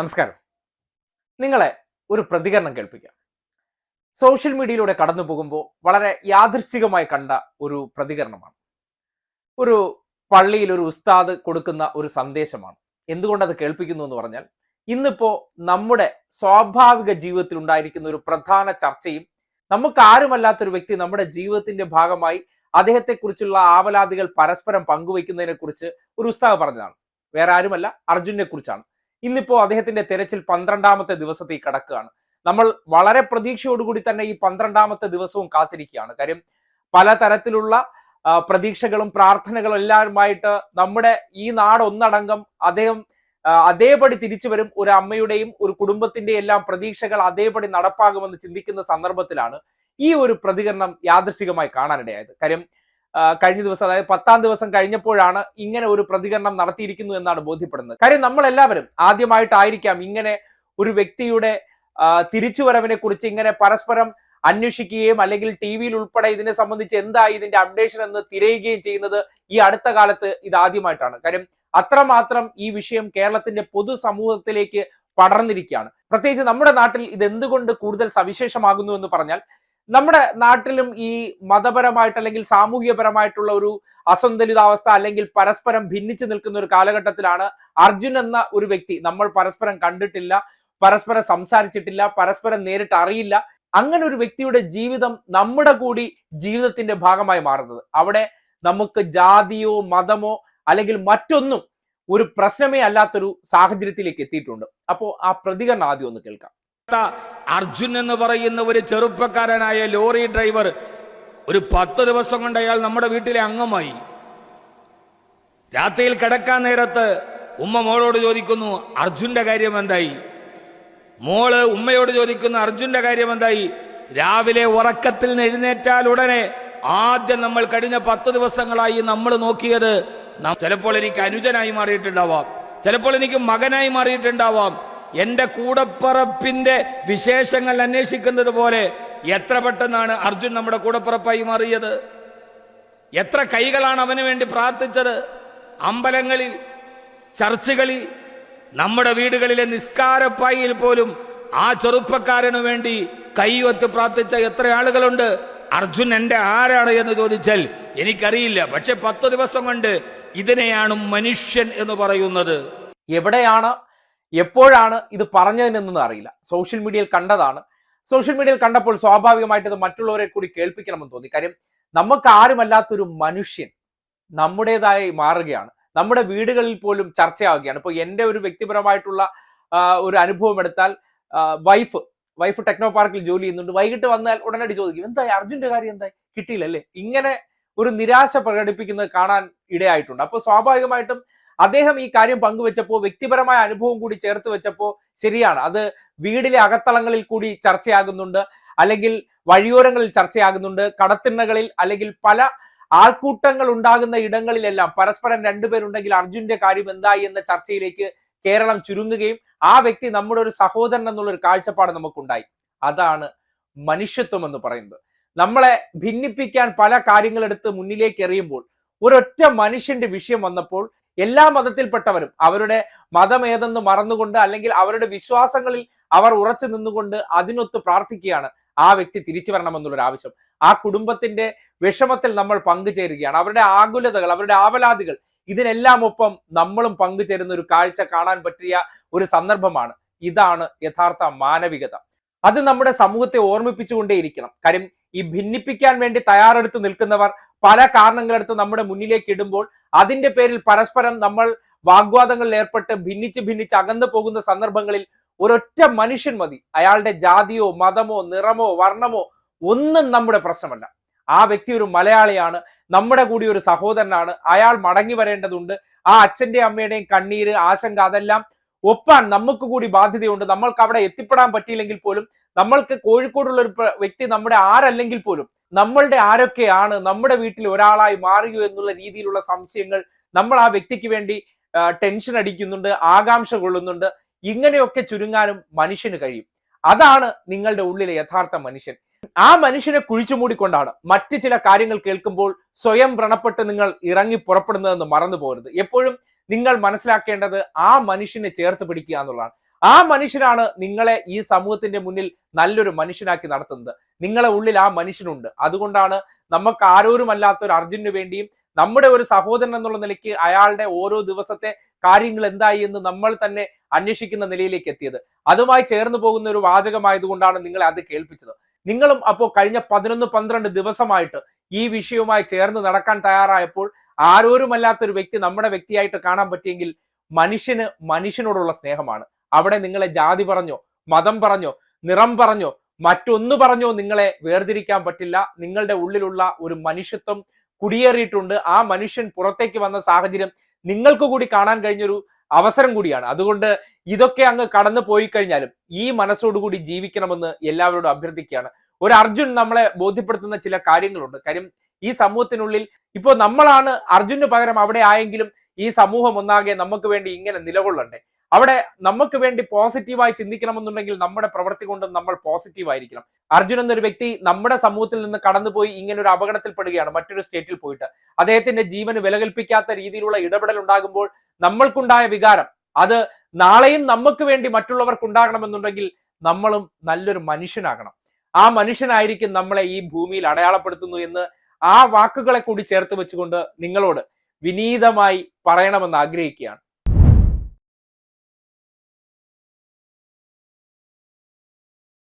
നമസ്കാരം. നിങ്ങളെ ഒരു പ്രതികരണം കേൾപ്പിക്കാം. സോഷ്യൽ മീഡിയയിലൂടെ കടന്നു പോകുമ്പോൾ വളരെ യാദൃശ്ചികമായി കണ്ട ഒരു പ്രതികരണമാണ്. ഒരു പള്ളിയിൽ ഒരു ഉസ്താദ് കൊടുക്കുന്ന ഒരു സന്ദേശമാണ്. എന്തുകൊണ്ട് അത് കേൾപ്പിക്കുന്നു എന്ന് പറഞ്ഞാൽ ഇന്നിപ്പോ നമ്മുടെ സ്വാഭാവിക ജീവിതത്തിൽ ഉണ്ടായിരിക്കുന്ന ഒരു പ്രധാന ചർച്ചയും നമുക്ക് ആരുമല്ലാത്തൊരു വ്യക്തി നമ്മുടെ ജീവിതത്തിന്റെ ഭാഗമായി അദ്ദേഹത്തെക്കുറിച്ചുള്ള ആവലാതികൾ പരസ്പരം പങ്കുവയ്ക്കുന്നതിനെ കുറിച്ച് ഒരു ഉസ്താദ് പറഞ്ഞതാണ്. വേറെ ആരുമല്ല അർജുനെ കുറിച്ചാണ്. ഇന്നിപ്പോ അദ്ദേഹത്തിന്റെ തെരച്ചിൽ പന്ത്രണ്ടാമത്തെ ദിവസത്തേക്ക് കടക്കുകയാണ്. നമ്മൾ വളരെ പ്രതീക്ഷയോടുകൂടി തന്നെ ഈ പന്ത്രണ്ടാമത്തെ ദിവസവും കാത്തിരിക്കുകയാണ്. കാര്യം പലതരത്തിലുള്ള പ്രതീക്ഷകളും പ്രാർത്ഥനകളും എല്ലാവരുമായിട്ട് നമ്മുടെ ഈ നാട് ഒന്നടങ്കം അദ്ദേഹം അതേപടി തിരിച്ചു വരും. ഒരു അമ്മയുടെയും ഒരു കുടുംബത്തിന്റെ എല്ലാം പ്രതീക്ഷകൾ അതേപടി നടപ്പാകുമെന്ന് ചിന്തിക്കുന്ന സന്ദർഭത്തിലാണ് ഈ ഒരു പ്രതികരണം യാദൃശികമായി കാണാനിടയായത്. കാര്യം കഴിഞ്ഞ ദിവസം അതായത് പത്താം ദിവസം കഴിഞ്ഞപ്പോഴാണ് ഇങ്ങനെ ഒരു പ്രതികരണം നടത്തിയിരിക്കുന്നു എന്നാണ് ബോധ്യപ്പെടുന്നത്. കാര്യം നമ്മളെല്ലാവരും ആദ്യമായിട്ടായിരിക്കാം ഇങ്ങനെ ഒരു വ്യക്തിയുടെ തിരിച്ചുവരവിനെ കുറിച്ച് ഇങ്ങനെ പരസ്പരം അന്വേഷിക്കുകയും അല്ലെങ്കിൽ ടി വിയിൽ ഉൾപ്പെടെ ഇതിനെ സംബന്ധിച്ച് എന്തായി ഇതിന്റെ അപ്ഡേഷൻ എന്ന് തിരയുകയും ചെയ്യുന്നത് ഈ അടുത്ത കാലത്ത് ഇത് ആദ്യമായിട്ടാണ്. കാര്യം അത്രമാത്രം ഈ വിഷയം കേരളത്തിന്റെ പൊതുസമൂഹത്തിലേക്ക് പടർന്നിരിക്കുകയാണ്. പ്രത്യേകിച്ച് നമ്മുടെ നാട്ടിൽ ഇത് എന്തുകൊണ്ട് കൂടുതൽ സവിശേഷമാകുന്നു എന്ന് പറഞ്ഞാൽ നമ്മുടെ നാട്ടിലും ഈ മതപരമായിട്ട് അല്ലെങ്കിൽ സാമൂഹ്യപരമായിട്ടുള്ള ഒരു അസന്തുലിതാവസ്ഥ അല്ലെങ്കിൽ പരസ്പരം ഭിന്നിച്ചു നിൽക്കുന്ന ഒരു കാലഘട്ടത്തിലാണ് അർജുൻ എന്ന ഒരു വ്യക്തി. നമ്മൾ പരസ്പരം കണ്ടിട്ടില്ല പരസ്പരം സംസാരിച്ചിട്ടില്ല പരസ്പരം നേരിട്ട് അറിയില്ല. അങ്ങനെ ഒരു വ്യക്തിയുടെ ജീവിതം നമ്മുടെ കൂടി ജീവിതത്തിന്റെ ഭാഗമായി മാറുന്നത്. അവിടെ നമുക്ക് ജാതിയോ മതമോ അല്ലെങ്കിൽ മറ്റൊന്നും ഒരു പ്രശ്നമേ അല്ലാത്തൊരു സാഹചര്യത്തിലേക്ക് എത്തിയിട്ടുണ്ട്. അപ്പോൾ ആ പ്രതികരണം ആദ്യം ഒന്ന് കേൾക്കാം. അർജുൻ എന്ന് പറയുന്ന ഒരു ചെറുപ്പക്കാരനായ ലോറി ഡ്രൈവർ ഒരു പത്ത് ദിവസം കൊണ്ട് അയാൾ നമ്മുടെ വീട്ടിലെ അംഗമായി. രാത്രിയിൽ കിടക്കാൻ നേരത്ത് ഉമ്മ മോളോട് ചോദിക്കുന്നു അർജുന്റെ കാര്യം എന്തായി? മോൾ ഉമ്മയോട് ചോദിക്കുന്നു അർജുന്റെ കാര്യം എന്തായി? രാവിലെ ഉറക്കത്തിൽ എഴുന്നേറ്റാൽ ഉടനെ ആദ്യം നമ്മൾ കഴിഞ്ഞ പത്ത് ദിവസങ്ങളായി നമ്മൾ നോക്കിയത് ചിലപ്പോൾ എനിക്ക് അനുജനായി മാറിയിട്ടുണ്ടാവാം ചിലപ്പോൾ എനിക്ക് മകനായി മാറിയിട്ടുണ്ടാവാം എന്റെ കൂടപ്പറപ്പിന്റെ വിശേഷങ്ങൾ അന്വേഷിക്കുന്നത് പോലെ എത്ര പെട്ടെന്നാണ് അർജുൻ നമ്മുടെ കൂടപ്പറപ്പായി മാറിയത്? എത്ര കൈകളാണ് അവന് വേണ്ടി പ്രാർത്ഥിച്ചത്? അമ്പലങ്ങളിൽ ചർച്ചുകളിൽ നമ്മുടെ വീടുകളിലെ നിസ്കാരപ്പായിൽ പോലും ആ ചെറുപ്പക്കാരനു വേണ്ടി കൈയൊത്ത് പ്രാർത്ഥിച്ച എത്ര ആളുകളുണ്ട്? അർജുൻ എന്റെ ആരാണ് എന്ന് ചോദിച്ചാൽ എനിക്കറിയില്ല. പക്ഷെ പത്ത് ദിവസം കൊണ്ട് ഇതിനെയാണ് മനുഷ്യൻ എന്ന് പറയുന്നത്. എവിടെയാണ് എപ്പോഴാണ് ഇത് പറഞ്ഞതിനെന്നൊന്നും അറിയില്ല. സോഷ്യൽ മീഡിയയിൽ കണ്ടതാണ്. സോഷ്യൽ മീഡിയയിൽ കണ്ടപ്പോൾ സ്വാഭാവികമായിട്ട് ഇത് മറ്റുള്ളവരെ കൂടി കേൾപ്പിക്കണമെന്ന് തോന്നി. കാര്യം നമുക്ക് ആരുമല്ലാത്തൊരു മനുഷ്യൻ നമ്മുടേതായി മാറുകയാണ്. നമ്മുടെ വീടുകളിൽ പോലും ചർച്ചയാവുകയാണ്. ഇപ്പൊ എന്റെ ഒരു വ്യക്തിപരമായിട്ടുള്ള ഒരു അനുഭവം എടുത്താൽ വൈഫ് വൈഫ് ടെക്നോ പാർക്കിൽ ജോലി ചെയ്യുന്നുണ്ട്. വൈകിട്ട് വന്നാൽ ഉടനടി ചോദിക്കും എന്തായി? അർജുന്റെ കാര്യം എന്തായി? കിട്ടിയില്ലല്ലേ? ഇങ്ങനെ ഒരു നിരാശ പ്രകടിപ്പിക്കുന്നത് കാണാൻ ഇടയായിട്ടുണ്ട്. അപ്പോൾ സ്വാഭാവികമായിട്ടും അദ്ദേഹം ഈ കാര്യം പങ്കുവെച്ചപ്പോൾ വ്യക്തിപരമായ അനുഭവം കൂടി ചേർത്ത് വെച്ചപ്പോൾ ശരിയാണ്. അത് വീടിലെ അകത്തളങ്ങളിൽ കൂടി ചർച്ചയാകുന്നുണ്ട് അല്ലെങ്കിൽ വഴിയോരങ്ങളിൽ ചർച്ചയാകുന്നുണ്ട് കടത്തിണ്ണകളിൽ അല്ലെങ്കിൽ പല ആൾക്കൂട്ടങ്ങൾ ഉണ്ടാകുന്ന ഇടങ്ങളിലെല്ലാം പരസ്പരം രണ്ടുപേരുണ്ടെങ്കിൽ അർജുന്റെ കാര്യം എന്തായി എന്ന ചർച്ചയിലേക്ക് കേരളം ചുരുങ്ങുകയും ആ വ്യക്തി നമ്മുടെ ഒരു സഹോദരൻ എന്നുള്ള ഒരു കാഴ്ചപ്പാട് നമുക്കുണ്ടായി. അതാണ് മനുഷ്യത്വം എന്ന് പറയുന്നത്. നമ്മളെ ഭിന്നിപ്പിക്കാൻ പല കാര്യങ്ങളെടുത്ത് മുന്നിലേക്ക് എറിയുമ്പോൾ ഒരൊറ്റ മനുഷ്യന്റെ വിഷയം വന്നപ്പോൾ എല്ലാ മതത്തിൽപ്പെട്ടവരും അവരുടെ മതം ഏതെന്ന് മറന്നുകൊണ്ട് അല്ലെങ്കിൽ അവരുടെ വിശ്വാസങ്ങളിൽ അവർ ഉറച്ചു നിന്നുകൊണ്ട് അതിനൊത്ത് പ്രാർത്ഥിക്കുകയാണ് ആ വ്യക്തി തിരിച്ചു വരണമെന്നുള്ളൊരു ആവശ്യം. ആ കുടുംബത്തിന്റെ വിഷമത്തിൽ നമ്മൾ പങ്കുചേരുകയാണ്. അവരുടെ ആകുലതകൾ അവരുടെ ആവലാതികൾ ഇതിനെല്ലാം ഒപ്പം നമ്മളും പങ്കുചേരുന്ന ഒരു കാഴ്ച കാണാൻ പറ്റിയ ഒരു സന്ദർഭമാണ്. ഇതാണ് യഥാർത്ഥ മാനവികത. അത് നമ്മുടെ സമൂഹത്തെ ഓർമ്മിപ്പിച്ചുകൊണ്ടേയിരിക്കണം. കാര്യം ഈ ഭിന്നിപ്പിക്കാൻ വേണ്ടി തയ്യാറെടുത്ത് നിൽക്കുന്നവർ പല കാരണങ്ങളെടുത്ത് നമ്മുടെ മുന്നിലേക്ക് ഇടുമ്പോൾ അതിന്റെ പേരിൽ പരസ്പരം നമ്മൾ വാഗ്വാദങ്ങളിൽ ഏർപ്പെട്ട് ഭിന്നിച്ച് ഭിന്നിച്ച് അകന്നു പോകുന്ന സന്ദർഭങ്ങളിൽ ഒരൊറ്റ മനുഷ്യൻ മതി. അയാളുടെ ജാതിയോ മതമോ നിറമോ വർണമോ ഒന്നും നമ്മുടെ പ്രശ്നമല്ല. ആ വ്യക്തി ഒരു മലയാളിയാണ്. നമ്മുടെ കൂടി ഒരു സഹോദരനാണ്. അയാൾ മടങ്ങി വരേണ്ടതുണ്ട്. ആ അച്ഛന്റെ അമ്മയുടെയും കണ്ണീര് ആശങ്ക അതെല്ലാം ഒപ്പാൻ നമുക്ക് കൂടി ബാധ്യതയുണ്ട്. നമ്മൾക്ക് അവിടെ എത്തിപ്പെടാൻ പറ്റിയില്ലെങ്കിൽ പോലും നമ്മൾക്ക് കോഴിക്കോടുള്ള ഒരു വ്യക്തി നമ്മുടെ ആരല്ലെങ്കിൽ പോലും നമ്മളുടെ ആരൊക്കെയാണ് നമ്മുടെ വീട്ടിൽ ഒരാളായി മാറിയോ എന്നുള്ള രീതിയിലുള്ള സംശയങ്ങൾ നമ്മൾ ആ വ്യക്തിക്ക് വേണ്ടി ടെൻഷൻ അടിക്കുന്നുണ്ട് ആകാംക്ഷ കൊള്ളുന്നുണ്ട്. ഇങ്ങനെയൊക്കെ ചുരുങ്ങാനും മനുഷ്യന് കഴിയും. അതാണ് നിങ്ങളുടെ ഉള്ളിലെ യഥാർത്ഥ മനുഷ്യൻ. ആ മനുഷ്യനെ കുഴിച്ചു മൂടിക്കൊണ്ടാണ് മറ്റു ചില കാര്യങ്ങൾ കേൾക്കുമ്പോൾ സ്വയം വ്രണപ്പെട്ട് നിങ്ങൾ ഇറങ്ങി പുറപ്പെടുന്നതെന്ന് മറന്നു പോകരുത് എപ്പോഴും നിങ്ങൾ മനസ്സിലാക്കേണ്ടത് ആ മനുഷ്യനെ ചേർത്ത് പിടിക്കുക എന്നുള്ളതാണ്. ആ മനുഷ്യനാണ് നിങ്ങളെ ഈ സമൂഹത്തിന്റെ മുന്നിൽ നല്ലൊരു മനുഷ്യനാക്കി നടത്തുന്നത്. നിങ്ങളെ ഉള്ളിൽ ആ മനുഷ്യനുണ്ട്. അതുകൊണ്ടാണ് നമുക്ക് ആരോരുമല്ലാത്ത ഒരു അർജുനു വേണ്ടിയും നമ്മുടെ ഒരു സഹോദരൻ എന്നുള്ള നിലയ്ക്ക് അയാളുടെ ഓരോ ദിവസത്തെ കാര്യങ്ങൾ എന്തായി എന്ന് നമ്മൾ തന്നെ അന്വേഷിക്കുന്ന നിലയിലേക്ക് എത്തിയത്. അതുമായി ചേർന്ന് പോകുന്ന ഒരു വാചകമായതുകൊണ്ടാണ് നിങ്ങളെ അത് കേൾപ്പിച്ചത്. നിങ്ങളും അപ്പോൾ കഴിഞ്ഞ പതിനൊന്ന് പന്ത്രണ്ട് ദിവസമായിട്ട് ഈ വിഷയവുമായി ചേർന്ന് നടക്കാൻ തയ്യാറായപ്പോൾ ആരോരുമല്ലാത്ത ഒരു വ്യക്തി നമ്മുടെ വ്യക്തിയായിട്ട് കാണാൻ പറ്റിയെങ്കിൽ മനുഷ്യന് മനുഷ്യനോടുള്ള സ്നേഹമാണ്. അവിടെ നിങ്ങളെ ജാതി പറഞ്ഞോ മതം പറഞ്ഞോ നിറം പറഞ്ഞോ മറ്റൊന്നു പറഞ്ഞോ നിങ്ങളെ വേർതിരിക്കാൻ പറ്റില്ല. നിങ്ങളുടെ ഉള്ളിലുള്ള ഒരു മനുഷ്യത്വം കുടിയേറിയിട്ടുണ്ട്. ആ മനുഷ്യൻ പുറത്തേക്ക് വന്ന സാഹചര്യം നിങ്ങൾക്ക് കൂടി കാണാൻ കഴിഞ്ഞൊരു അവസരം കൂടിയാണ്. അതുകൊണ്ട് ഇതൊക്കെ അങ്ങ് കടന്നു പോയി കഴിഞ്ഞാലും ഈ മനസ്സോടുകൂടി ജീവിക്കണമെന്ന് എല്ലാവരോടും അഭ്യർത്ഥിക്കുകയാണ്. ഒരു അർജുൻ നമ്മളെ ബോധ്യപ്പെടുത്തുന്ന ചില കാര്യങ്ങളുണ്ട്. കാര്യം ഈ സമൂഹത്തിനുള്ളിൽ ഇപ്പോൾ നമ്മളാണ് അർജുന് പകരം അവിടെ ആയെങ്കിലും ഈ സമൂഹം ഒന്നാകെ നമുക്ക് വേണ്ടി ഇങ്ങനെ നിലകൊള്ളണ്ടേ? അവിടെ നമുക്ക് വേണ്ടി പോസിറ്റീവായി ചിന്തിക്കണമെന്നുണ്ടെങ്കിൽ നമ്മുടെ പ്രവൃത്തി കൊണ്ടും നമ്മൾ പോസിറ്റീവ് ആയിരിക്കണം അർജുൻ എന്നൊരു വ്യക്തി നമ്മുടെ സമൂഹത്തിൽ നിന്ന് കടന്നുപോയി ഇങ്ങനെ ഒരു അപകടത്തിൽപ്പെടുകയാണ് മറ്റൊരു സ്റ്റേറ്റിൽ പോയിട്ട്. അദ്ദേഹത്തിന്റെ ജീവന് വില കൽപ്പിക്കാത്ത രീതിയിലുള്ള ഇടപെടൽ ഉണ്ടാകുമ്പോൾ നമ്മൾക്കുണ്ടായ വികാരം അത് നാളെയും നമുക്ക് വേണ്ടി മറ്റുള്ളവർക്ക് ഉണ്ടാകണമെന്നുണ്ടെങ്കിൽ നമ്മളും നല്ലൊരു മനുഷ്യനാകണം. ആ മനുഷ്യനായിരിക്കും നമ്മളെ ഈ ഭൂമിയിൽ അടയാളപ്പെടുത്തുന്നു എന്ന് ആ വാക്കുകളെ കൂടി ചേർത്ത് വെച്ചുകൊണ്ട് നിങ്ങളോട് വിനീതമായി പറയണമെന്ന് ആഗ്രഹിക്കുകയാണ്.